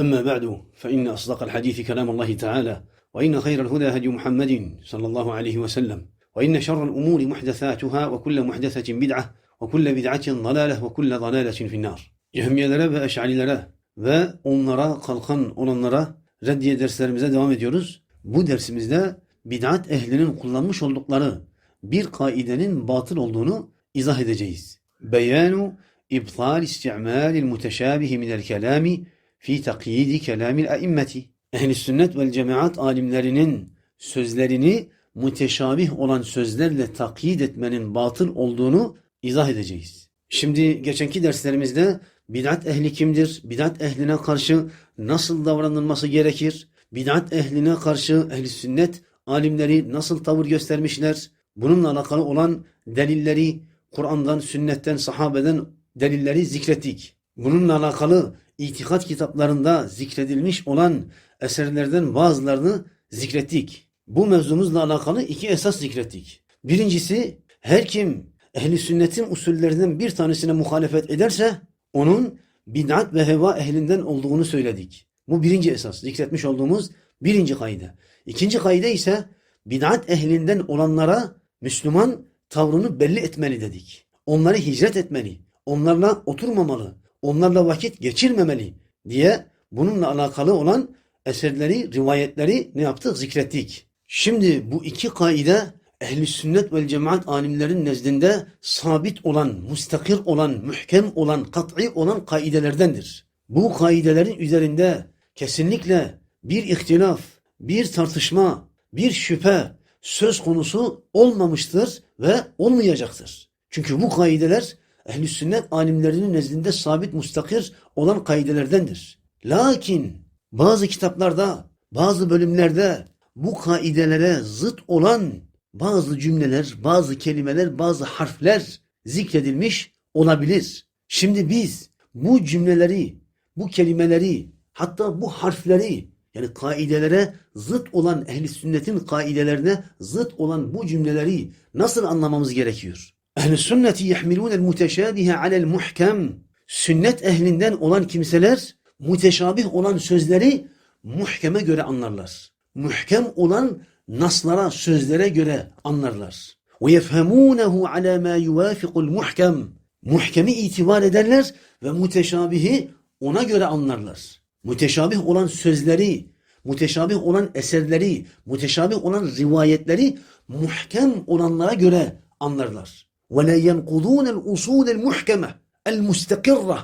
أما بعد فإن أصدق الحديث كلام الله تعالى وإن خير الهدى هدي محمد صلى الله عليه وسلم وإن شر الأمور محدثاتها وكل محدثة بدعة وكل بدعة ضلالة وكل ضلالة في النار Cehmiyelere ve Eş'arilere ve onlara kalkan olanlara reddiye derslerimize devam ediyoruz. Bu dersimizde bid'at ehlinin kullanmış oldukları bir kaidenin batıl olduğunu izah edeceğiz. Beyanu ibtal isti'malil muteşabihi minel kelami fi takyidi kelamil a'immeti. Ehl-i sünnet vel cemaat alimlerinin sözlerini müteşabih olan sözlerle takyit etmenin batıl olduğunu izah edeceğiz. Şimdi geçenki derslerimizde bid'at ehli kimdir? Bid'at ehline karşı nasıl davranılması gerekir? Bid'at ehline karşı ehli sünnet alimleri nasıl tavır göstermişler? Bununla alakalı olan delilleri Kur'an'dan, sünnetten, sahabeden delilleri zikrettik. Bununla alakalı itikat kitaplarında zikredilmiş olan eserlerden bazılarını zikrettik. Bu mevzumuzla alakalı iki esas zikrettik. Birincisi her kim ehli sünnetin usullerinden bir tanesine muhalefet ederse onun bid'at ve heva ehlinden olduğunu söyledik. Bu birinci esas zikretmiş olduğumuz birinci kaide. İkinci kaide ise bid'at ehlinden olanlara Müslüman tavrını belli etmeli dedik. Onları hicret etmeli, onlarla oturmamalı, onlarla vakit geçirmemeli diye bununla alakalı olan eserleri, rivayetleri ne yaptık? Zikrettik. Şimdi bu iki kaide ehli sünnet vel cemaat alimlerin nezdinde sabit olan, mustakir olan, mühkem olan, kat'i olan kaidelerdendir. Bu kaidelerin üzerinde kesinlikle bir ihtilaf, bir tartışma, bir şüphe söz konusu olmamıştır ve olmayacaktır. Çünkü bu kaideler ehli sünnet alimlerinin nezdinde sabit, mustakir olan kaidelerdendir. Lakin bazı kitaplarda, bazı bölümlerde bu kaidelere zıt olan bazı cümleler, bazı kelimeler, bazı harfler zikredilmiş olabilir. Şimdi biz bu cümleleri, bu kelimeleri, hatta bu harfleri yani kaidelere zıt olan ehli sünnetin kaidelerine zıt olan bu cümleleri nasıl anlamamız gerekiyor? Ehli sünneti yahmilûnel muteşâbihe alel muhkem. Sünnet ehlinden olan kimseler muteşabih olan sözleri muhkeme göre anlarlar. Muhkem olan naslara, sözlere göre anlarlar. Yefhemûnehu alâ mâ yuvâfiqul muhkem. Muhkemi itibar ederler ve muteşabihi ona göre anlarlar. Müteşabih olan sözleri, müteşabih olan eserleri, müteşabih olan rivayetleri muhkem olanlara göre anlarlar. وَلَا يَنْقُضُونَ الْاُصُولَ الْمُحْكَمَةِ الْمُسْتَقِرَّةِ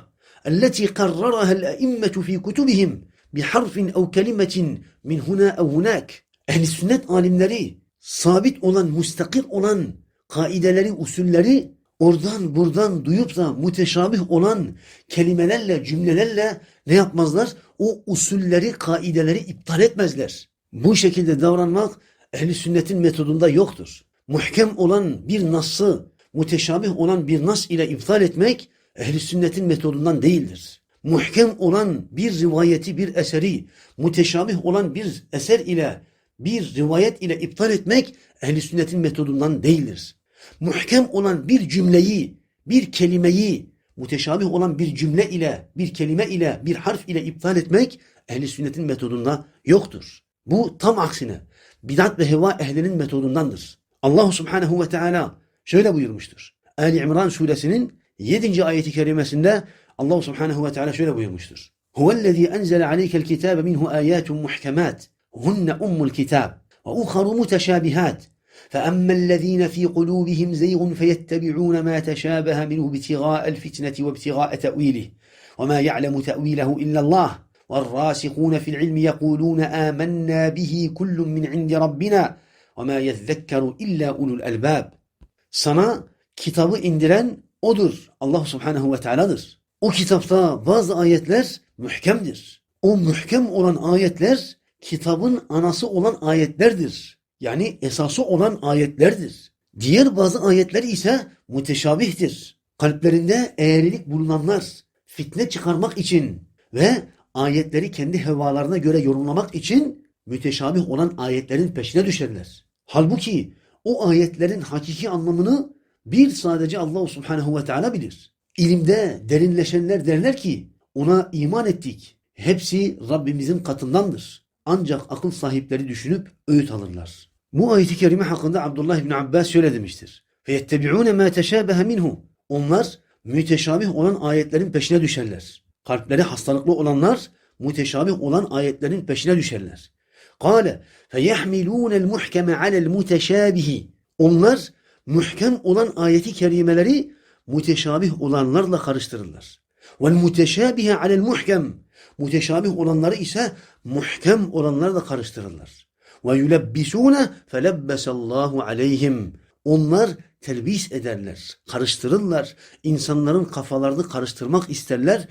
التي قررها الأئمة في كتبهم بحرف أو كلمة من هنا أو هناك Ehli sünnet alimleri sabit olan, müstakil olan kaideleri, usulleri oradan buradan duyup da müteşabih olan kelimelerle, cümlelerle ne yapmazlar? O usulleri, kaideleri iptal etmezler. Bu şekilde davranmak ehli sünnetin metodunda yoktur. Muhkem olan bir nası, müteşabih olan bir nas ile iptal etmek ehli sünnetin metodundan değildir. Muhkem olan bir rivayeti, bir eseri, müteşabih olan bir eser ile bir rivayet ile iptal etmek ehli sünnetin metodundan değildir. Muhkem olan bir cümleyi, bir kelimeyi, müteşabih olan bir cümle ile, bir kelime ile, bir harf ile iptal etmek ehli sünnetin metodunda yoktur. Bu tam aksine bidat ve heva ehlinin metodundandır. Allah subhanehu ve teala şöyle buyurmuştur. Ali İmran suresinin 7. ayeti kerimesinde Allah subhanehu ve teala şöyle buyurmuştur. Huvellezî enzele aleykel kitâbe minhu âyâtun muhkemât هن أم الكتاب وأخر متشابهات فأما الذين في قلوبهم زيغ فيتبعون ما تشابه منه ابتغاء الفتنة وابتغاء تأويله وما يعلم تأويله إلا الله والراسخون في العلم يقولون آمنا به كل من عند ربنا وما يذكر إلا أولو الألباب Sana kitabı indiren odur. Allah subhanehu ve teala'dır. O kitapta bazı ayetler mühkemdir. O mühkem olan ayetler kitabın anası olan ayetlerdir. Yani esası olan ayetlerdir. Diğer bazı ayetler ise müteşabihtir. Kalplerinde eğrilik bulunanlar fitne çıkarmak için ve ayetleri kendi hevalarına göre yorumlamak için müteşabih olan ayetlerin peşine düşerler. Halbuki o ayetlerin hakiki anlamını bir sadece Allah subhanehu ve teala bilir. İlimde derinleşenler derler ki ona iman ettik. hepsi Rabbimizin katındandır. Ancak akıl sahipleri düşünüp öğüt alırlar. Bu ayeti kerime hakkında Abdullah İbni Abbas şöyle demiştir. فَيَتَّبِعُونَ مَا تَشَابَهَ minhu. Onlar müteşabih olan ayetlerin peşine düşerler. Kalpleri hastalıklı olanlar müteşabih olan ayetlerin peşine düşerler. Kale feyehmilûne el muhkeme alel muteşâbihi. Onlar muhkem olan ayeti kerimeleri muteşabih olanlarla karıştırırlar. Vel muteşabihe alel muhkem. Muteşabih olanları ise muhkem olanlarla karıştırırlar. Ve yulebbisûne felebbesallahu aleyhim. Onlar telbis ederler, karıştırırlar. İnsanların kafalarını karıştırmak isterler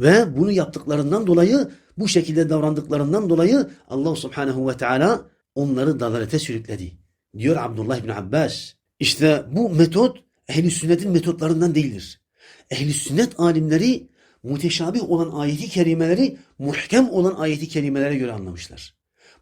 ve bunu yaptıklarından dolayı bu şekilde davrandıklarından dolayı Allah subhanehu ve teala onları dalalete sürükledi. Diyor Abdullah bin Abbas. İşte bu metot ehl sünnetin metotlarından değildir. ehl sünnet alimleri müteşabih olan ayeti kerimeleri muhkem olan ayeti kerimelere göre anlamışlar.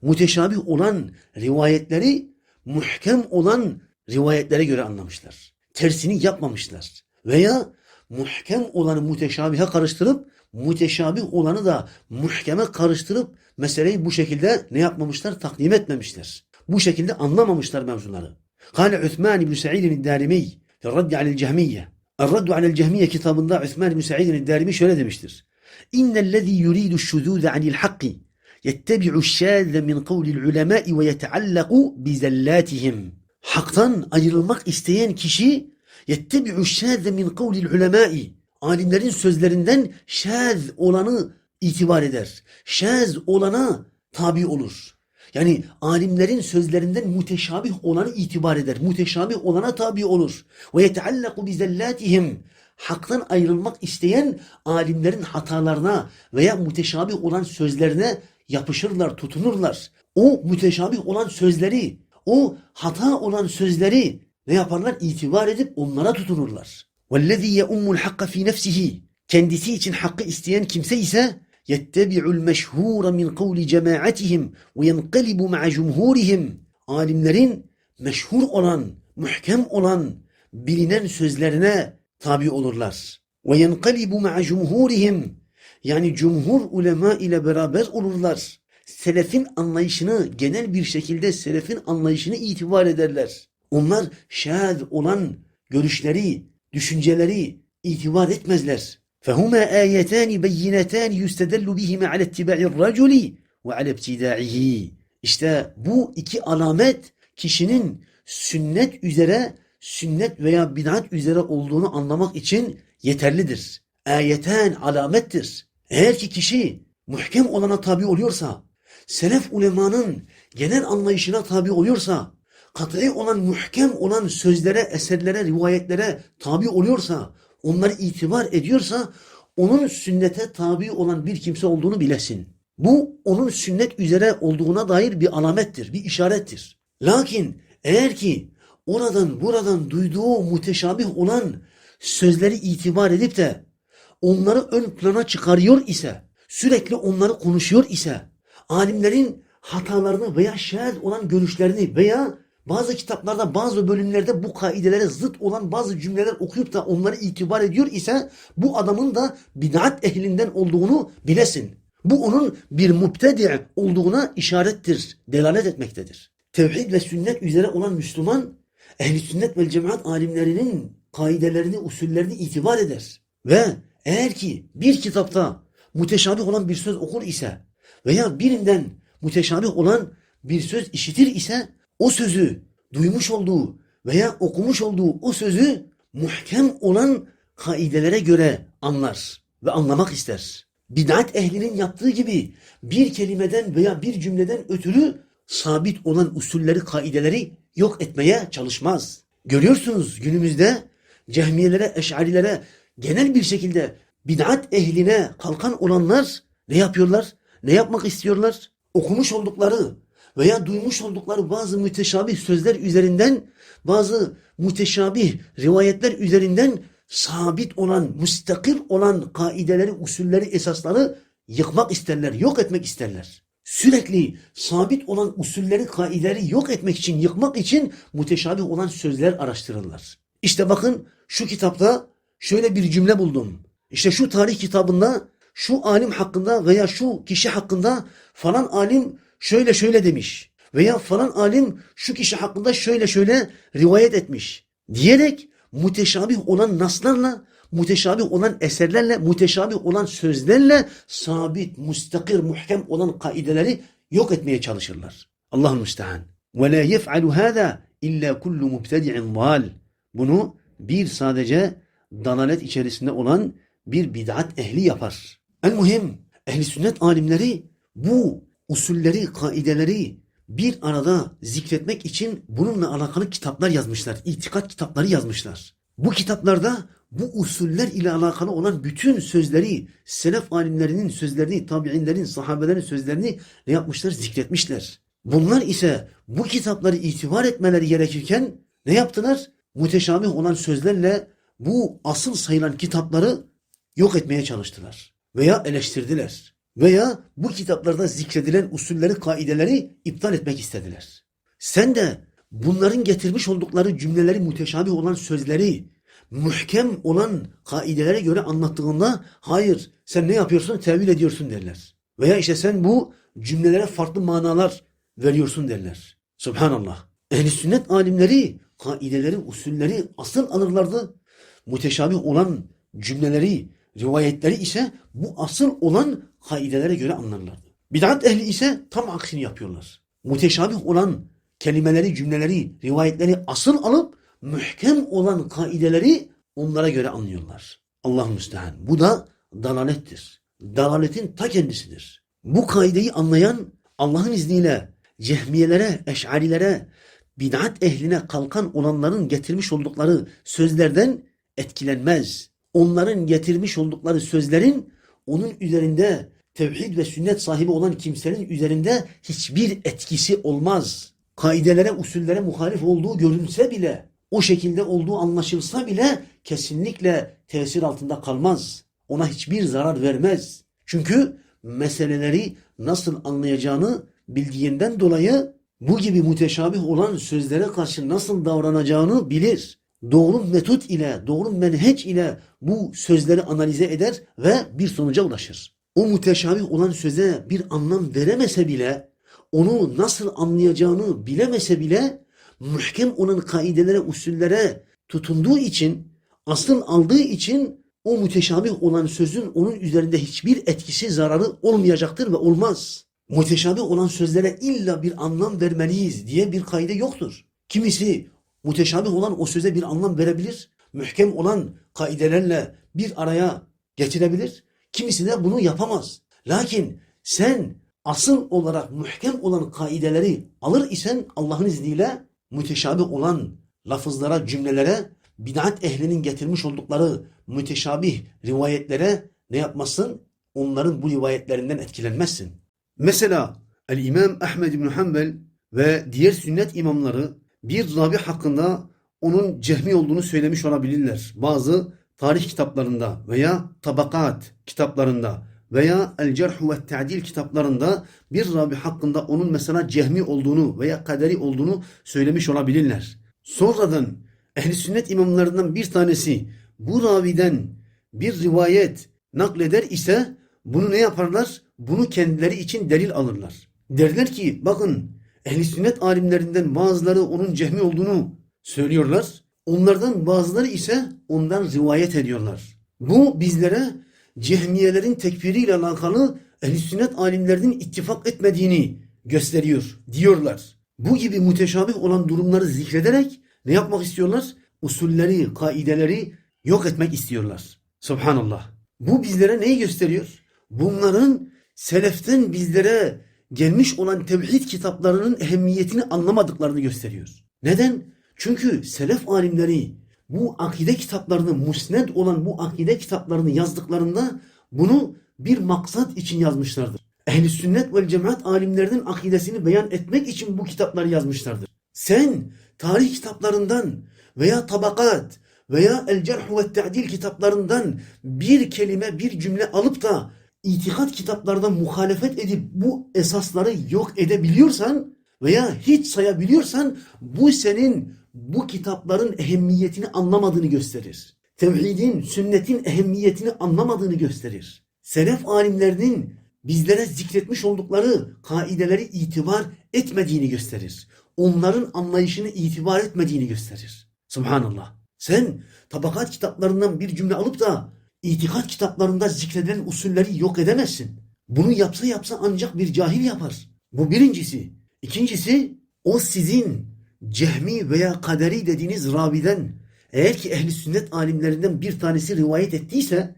Müteşabih olan rivayetleri muhkem olan rivayetlere göre anlamışlar. Tersini yapmamışlar. Veya muhkem olanı müteşabihe karıştırıp müteşabih olanı da muhkeme karıştırıp meseleyi bu şekilde ne yapmamışlar? Takdim etmemişler. Bu şekilde anlamamışlar mevzuları. Kale Üthman İbn Sa'id el-Darimi fi Raddi alel Cehmiye. El-Raddu alel Cehmiye kitabında Üthman İbn Sa'id el-Darimi şöyle demiştir. İnnellezî yuridu şuzûze anil hakki yettebi'u şâze min kavlil ulemâi ve yeteallaku bizellâtihim. Haktan ayrılmak isteyen kişi yettebi'u şâze min kavlil ulemâi. Alimlerin sözlerinden şâz olanı itibar eder. Şâz olana tabi olur. Yani alimlerin sözlerinden müteşabih olanı itibar eder. Müteşabih olana tabi olur. Ve yeteallaku bizellatihim. Haktan ayrılmak isteyen alimlerin hatalarına veya müteşabih olan sözlerine yapışırlar, tutunurlar. O müteşabih olan sözleri, o hata olan sözleri ne yaparlar? İtibar edip onlara tutunurlar. وَالَّذ۪ي يَؤُمُّ الْحَقَّ ف۪ي نَفْسِهِ Kendisi için hakkı isteyen kimse ise يَتَّبِعُ الْمَشْهُورَ مِنْ قَوْلِ جَمَاعَتِهِمْ وَيَنْقَلِبُ مَعَ جُمْهُورِهِمْ Alimlerin meşhur olan, muhkem olan, bilinen sözlerine tabi olurlar. وَيَنْقَلِبُ مَعَ جُمْهُورِهِمْ Yani cumhur ulema ile beraber olurlar. Selefin anlayışını, genel bir şekilde selefin anlayışını itibar ederler. Onlar şad olan görüşleri, düşünceleri itibar etmezler. فهما آيتان بينتان يستدل بهما على اتباع الرجل وعلى ابتداعه. İşte bu iki alamet kişinin sünnet üzere, sünnet veya bid'at üzere olduğunu anlamak için yeterlidir. Ayeten alamettir. Eğer ki kişi muhkem olana tabi oluyorsa, selef ulemanın genel anlayışına tabi oluyorsa, kat'i olan muhkem olan sözlere, eserlere, rivayetlere tabi oluyorsa, onları itibar ediyorsa, onun sünnete tabi olan bir kimse olduğunu bilesin. Bu onun sünnet üzere olduğuna dair bir alamettir, bir işarettir. Lakin eğer ki oradan buradan duyduğu müteşabih olan sözleri itibar edip de onları ön plana çıkarıyor ise, sürekli onları konuşuyor ise, alimlerin hatalarını veya şer olan görüşlerini veya bazı kitaplarda bazı bölümlerde bu kaidelere zıt olan bazı cümleler okuyup da onları itibar ediyor ise bu adamın da bid'at ehlinden olduğunu bilesin. Bu onun bir mübtedi olduğuna işarettir, delalet etmektedir. Tevhid ve sünnet üzere olan Müslüman ehli sünnet ve cemaat alimlerinin kaidelerini, usullerini itibar eder. Ve eğer ki bir kitapta müteşabih olan bir söz okur ise veya birinden müteşabih olan bir söz işitir ise o sözü duymuş olduğu veya okumuş olduğu o sözü muhkem olan kaidelere göre anlar ve anlamak ister. Bid'at ehlinin yaptığı gibi bir kelimeden veya bir cümleden ötürü sabit olan usulleri, kaideleri yok etmeye çalışmaz. Görüyorsunuz günümüzde cehmiyelere, eşarilere genel bir şekilde bid'at ehline kalkan olanlar ne yapıyorlar? Ne yapmak istiyorlar? Okumuş oldukları veya duymuş oldukları bazı müteşabih sözler üzerinden, bazı müteşabih rivayetler üzerinden sabit olan, müstakil olan kaideleri, usulleri, esasları yıkmak isterler, yok etmek isterler. Sürekli sabit olan usulleri, kaideleri yok etmek için, yıkmak için müteşabih olan sözler araştırırlar. İşte bakın şu kitapta şöyle bir cümle buldum. İşte şu tarih kitabında şu alim hakkında veya şu kişi hakkında falan alim şöyle şöyle demiş veya falan alim şu kişi hakkında şöyle şöyle rivayet etmiş diyerek müteşabih olan naslarla, müteşabih olan eserlerle, müteşabih olan sözlerle sabit, mustakir, muhkem olan kaideleri yok etmeye çalışırlar. Allah'ın müstehan. La yef'alu hâzâ illa kullu mubtedi'in zâl. Bunu bir sadece dalalet içerisinde olan bir bid'at ehli yapar. En muhim ehli sünnet alimleri bu usulleri, kaideleri bir arada zikretmek için bununla alakalı kitaplar yazmışlar. İtikat kitapları yazmışlar. Bu kitaplarda bu usuller ile alakalı olan bütün sözleri, selef alimlerinin sözlerini, tabi'inlerin, sahabelerin sözlerini ne yapmışlar? Zikretmişler. Bunlar ise bu kitapları itibar etmeleri gerekirken ne yaptılar? Müteşabih olan sözlerle bu asıl sayılan kitapları yok etmeye çalıştılar. Veya eleştirdiler. Veya bu kitaplarda zikredilen usulleri, kaideleri iptal etmek istediler. Sen de bunların getirmiş oldukları cümleleri müteşabih olan sözleri muhkem olan kaidelere göre anlattığında hayır sen ne yapıyorsun tevil ediyorsun derler. Veya işte sen bu cümlelere farklı manalar veriyorsun derler. Subhanallah. Ehl-i sünnet alimleri kaideleri, usulleri asıl alırlardı. Müteşabih olan cümleleri, rivayetleri ise bu asıl olan kaidelere göre anlarlardı. Bid'at ehli ise tam aksini yapıyorlar. Müteşabih olan kelimeleri, cümleleri, rivayetleri asıl alıp mühkem olan kaideleri onlara göre anlıyorlar. Allah müstehan. Bu da dalalettir. Dalaletin ta kendisidir. Bu kaideyi anlayan Allah'ın izniyle cehmiyelere, eş'arilere, bid'at ehline kalkan olanların getirmiş oldukları sözlerden etkilenmez. Onların getirmiş oldukları sözlerin onun üzerinde tevhid ve sünnet sahibi olan kimsenin üzerinde hiçbir etkisi olmaz. Kaidelere, usullere muhalif olduğu görünse bile, o şekilde olduğu anlaşılsa bile kesinlikle tesir altında kalmaz. Ona hiçbir zarar vermez. Çünkü meseleleri nasıl anlayacağını bildiğinden dolayı bu gibi müteşabih olan sözlere karşı nasıl davranacağını bilir. Doğru metot ile, doğru menheç ile bu sözleri analize eder ve bir sonuca ulaşır. O müteşabih olan söze bir anlam veremese bile, onu nasıl anlayacağını bilemese bile, muhkem olan kaidelere, usullere tutunduğu için, asıl aldığı için o müteşabih olan sözün onun üzerinde hiçbir etkisi, zararı olmayacaktır ve olmaz. Müteşabih olan sözlere illa bir anlam vermeliyiz diye bir kaide yoktur. Kimisi müteşabih olan o söze bir anlam verebilir. Mühkem olan kaidelerle bir araya getirebilir. Kimisi de bunu yapamaz. Lakin sen asıl olarak muhkem olan kaideleri alır isen Allah'ın izniyle müteşabih olan lafızlara, cümlelere, bid'at ehlinin getirmiş oldukları müteşabih rivayetlere ne yapmasın? Onların bu rivayetlerinden etkilenmezsin. Mesela El-İmam Ahmed bin Hanbel ve diğer sünnet imamları bir ravi hakkında onun cehmi olduğunu söylemiş olabilirler. Bazı tarih kitaplarında veya tabakat kitaplarında veya El Cerh ve Ta'dil kitaplarında bir ravi hakkında onun mesela cehmi olduğunu veya kaderi olduğunu söylemiş olabilirler. Sonradan ehli sünnet imamlarından bir tanesi bu raviden bir rivayet nakleder ise bunu ne yaparlar? Bunu kendileri için delil alırlar. Derler ki bakın ehli sünnet alimlerinden bazıları onun cehmi olduğunu söylüyorlar. Onlardan bazıları ise ondan rivayet ediyorlar. Bu bizlere cehmiyelerin tekfiriyle alakalı ehl sünnet alimlerinin ittifak etmediğini gösteriyor diyorlar. Bu gibi müteşabih olan durumları zikrederek ne yapmak istiyorlar? Usulleri, kaideleri yok etmek istiyorlar. Subhanallah. Bu bizlere neyi gösteriyor? Bunların seleften bizlere gelmiş olan tevhid kitaplarının ehemmiyetini anlamadıklarını gösteriyor. Neden? Çünkü selef alimleri bu akide kitaplarını, musned olan bu akide kitaplarını yazdıklarında bunu bir maksat için yazmışlardır. Ehli sünnet ve cemaat alimlerinin akidesini beyan etmek için bu kitapları yazmışlardır. Sen tarih kitaplarından veya tabakat veya el cerh ve ta'dil kitaplarından bir kelime, bir cümle alıp da itikat kitaplardan muhalefet edip bu esasları yok edebiliyorsan veya hiç sayabiliyorsan bu senin bu kitapların ehemmiyetini anlamadığını gösterir. Tevhidin, sünnetin ehemmiyetini anlamadığını gösterir. selef alimlerinin bizlere zikretmiş oldukları kaideleri itibar etmediğini gösterir. Onların anlayışını itibar etmediğini gösterir. Subhanallah. Sen tabakat kitaplarından bir cümle alıp da itikat kitaplarında zikredilen usulleri yok edemezsin. Bunu yapsa yapsa ancak bir cahil yapar. Bu birincisi. İkincisi o sizin cehmi veya kaderi dediğiniz raviden eğer ki ehli sünnet alimlerinden bir tanesi rivayet ettiyse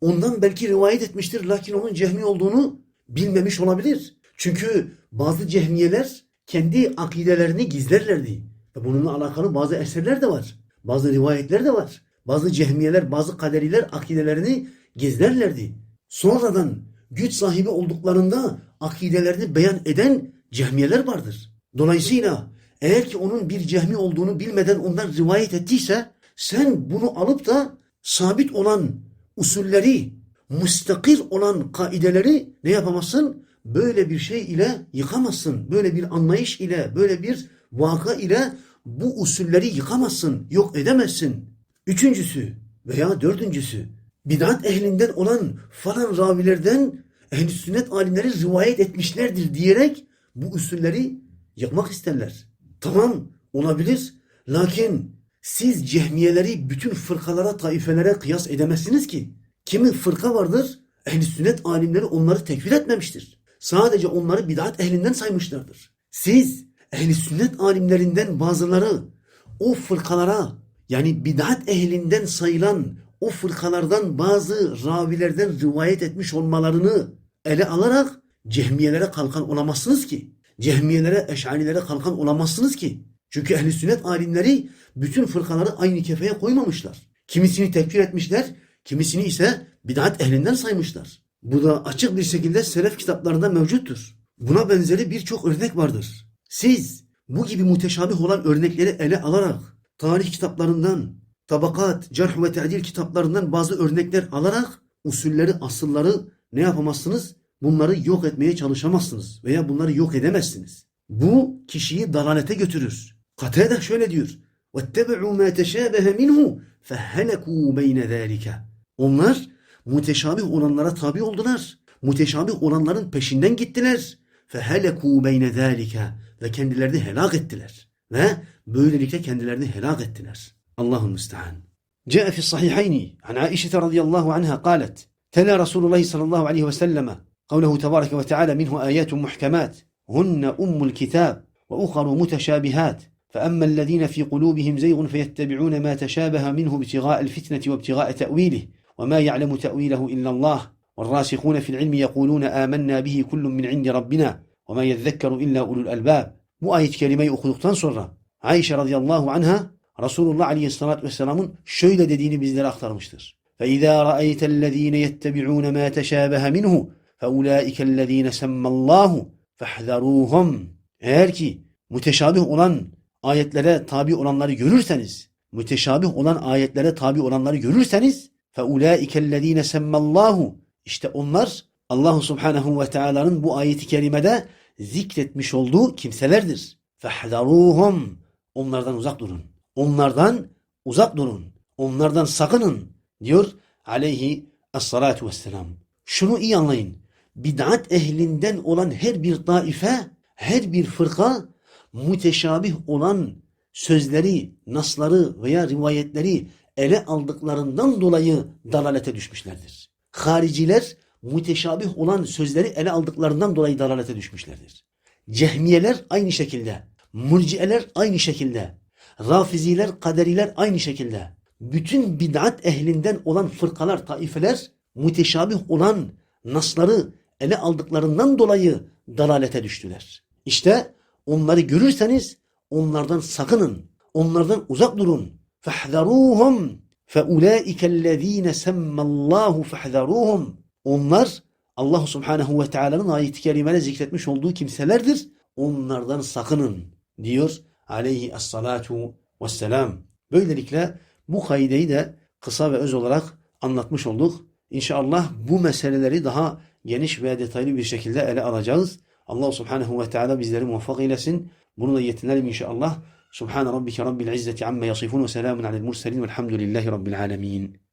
ondan belki rivayet etmiştir lakin onun cehmi olduğunu bilmemiş olabilir. Çünkü bazı cehmiyeler kendi akidelerini gizlerlerdi. Bununla alakalı bazı eserler de var. Bazı rivayetler de var. Bazı cehmiyeler, bazı kaderiler akidelerini gizlerlerdi. Sonradan güç sahibi olduklarında akidelerini beyan eden cehmiyeler vardır. Dolayısıyla eğer ki onun bir cehmi olduğunu bilmeden ondan rivayet ettiyse sen bunu alıp da sabit olan usulleri, müstakir olan kaideleri ne yapamazsın? Böyle bir şey ile yıkamazsın. Böyle bir anlayış ile, böyle bir vaka ile bu usulleri yıkamazsın, yok edemezsin. Üçüncüsü veya dördüncüsü bid'at ehlinden olan falan ravilerden ehl sünnet alimleri rivayet etmişlerdir diyerek bu usulleri yıkmak isterler. Tamam olabilir. Lakin siz cehmiyeleri bütün fırkalara, taifelere kıyas edemezsiniz ki. Kimi fırka vardır, ehl sünnet alimleri onları tekfir etmemiştir. Sadece onları bid'at ehlinden saymışlardır. Siz ehl sünnet alimlerinden bazıları o fırkalara yani bid'at ehlinden sayılan o fırkalardan bazı ravilerden rivayet etmiş olmalarını ele alarak cehmiyelere kalkan olamazsınız ki. Cehmiyelere, eşarilere kalkan olamazsınız ki. Çünkü ehli sünnet alimleri bütün fırkaları aynı kefeye koymamışlar. Kimisini tekfir etmişler, kimisini ise bid'at ehlinden saymışlar. Bu da açık bir şekilde selef kitaplarında mevcuttur. Buna benzeri birçok örnek vardır. Siz bu gibi muteşabih olan örnekleri ele alarak tarih kitaplarından, tabakat, cerh ve te'dil kitaplarından bazı örnekler alarak usulleri, asılları ne yapamazsınız? Bunları yok etmeye çalışamazsınız veya bunları yok edemezsiniz. Bu kişiyi dalalete götürür. Katede şöyle diyor. وَاتَّبَعُوا مَا تَشَابَهَ مِنْهُ فَهَلَكُوا بَيْنَ ذَٰلِكَ Onlar muteşabih olanlara tabi oldular. Muteşabih olanların peşinden gittiler. فَهَلَكُوا بَيْنَ ذَٰلِكَ Ve kendilerini helak ettiler. Ve böylelikle kendilerini helak ettiler. Allah'ın müstehan. جاء في الصحيحين عن عائشة رضي الله عنها قالت تلا رسول الله صلى الله عليه وسلم قوله تبارك وتعالى منه آيات محكمات هن أم الكتاب وأخر متشابهات. فأما الذين في قلوبهم زيغ فيتبعون ما تشابه منه ابتغاء الفتنة وابتغاء تأويله وما يعلم تأويله إلا الله. والراسخون في العلم يقولون آمنا به كل من عند ربنا وما يذكر إلا أولو الألباب. Bu ayet kelimeyi okuduktan sonra Ayşe radıyallahu anha Resulullah aleyhissalatü vesselamın şöyle dediğini bizlere aktarmıştır. فَاِذَا رَأَيْتَ الَّذ۪ينَ يَتَّبِعُونَ مَا تَشَابَهَ مِنْهُ فَاُولَٰئِكَ الَّذ۪ينَ سَمَّ اللّٰهُ فَاحْذَرُوهُمْ Eğer ki müteşabih olan ayetlere tabi olanları görürseniz, müteşabih olan ayetlere tabi olanları görürseniz فَاُولَٰئِكَ الَّذ۪ينَ سَمَّ اللّٰهُ İşte onlar Allahu Subhanahu ve Teala'nın bu ayeti kerimede zikretmiş olduğu kimselerdir. فَحْذَرُوهُمْ Onlardan uzak durun. Onlardan uzak durun. Onlardan sakının diyor aleyhi esselatu vesselam. Şunu iyi anlayın. Bid'at ehlinden olan her bir taife, her bir fırka müteşabih olan sözleri, nasları veya rivayetleri ele aldıklarından dolayı dalalete düşmüşlerdir. Hariciler müteşabih olan sözleri ele aldıklarından dolayı dalalete düşmüşlerdir. Cehmiyeler aynı şekilde, murciyeler aynı şekilde, rafiziler, kaderiler aynı şekilde. Bütün bid'at ehlinden olan fırkalar, taifeler müteşabih olan nasları ele aldıklarından dolayı dalalete düştüler. İşte onları görürseniz onlardan sakının, onlardan uzak durun. فَاحْذَرُوهُمْ فَاُولَٰئِكَ الَّذ۪ينَ سَمَّ اللّٰهُ فَاحْذَرُوهُمْ Onlar Allah Subhanahu ve Teala'nın ayet-i kerimede zikretmiş olduğu kimselerdir. Onlardan sakının diyor aleyhi essalatu vesselam. Böylelikle bu kaideyi de kısa ve öz olarak anlatmış olduk. İnşallah bu meseleleri daha geniş ve detaylı bir şekilde ele alacağız. Allah Subhanahu ve Teala bizleri muvaffak eylesin. Bunu da yetinelim inşallah. Subhan rabbike rabbil izzeti amma yasifun ve selamun alel murselin velhamdülillahi rabbil alemin.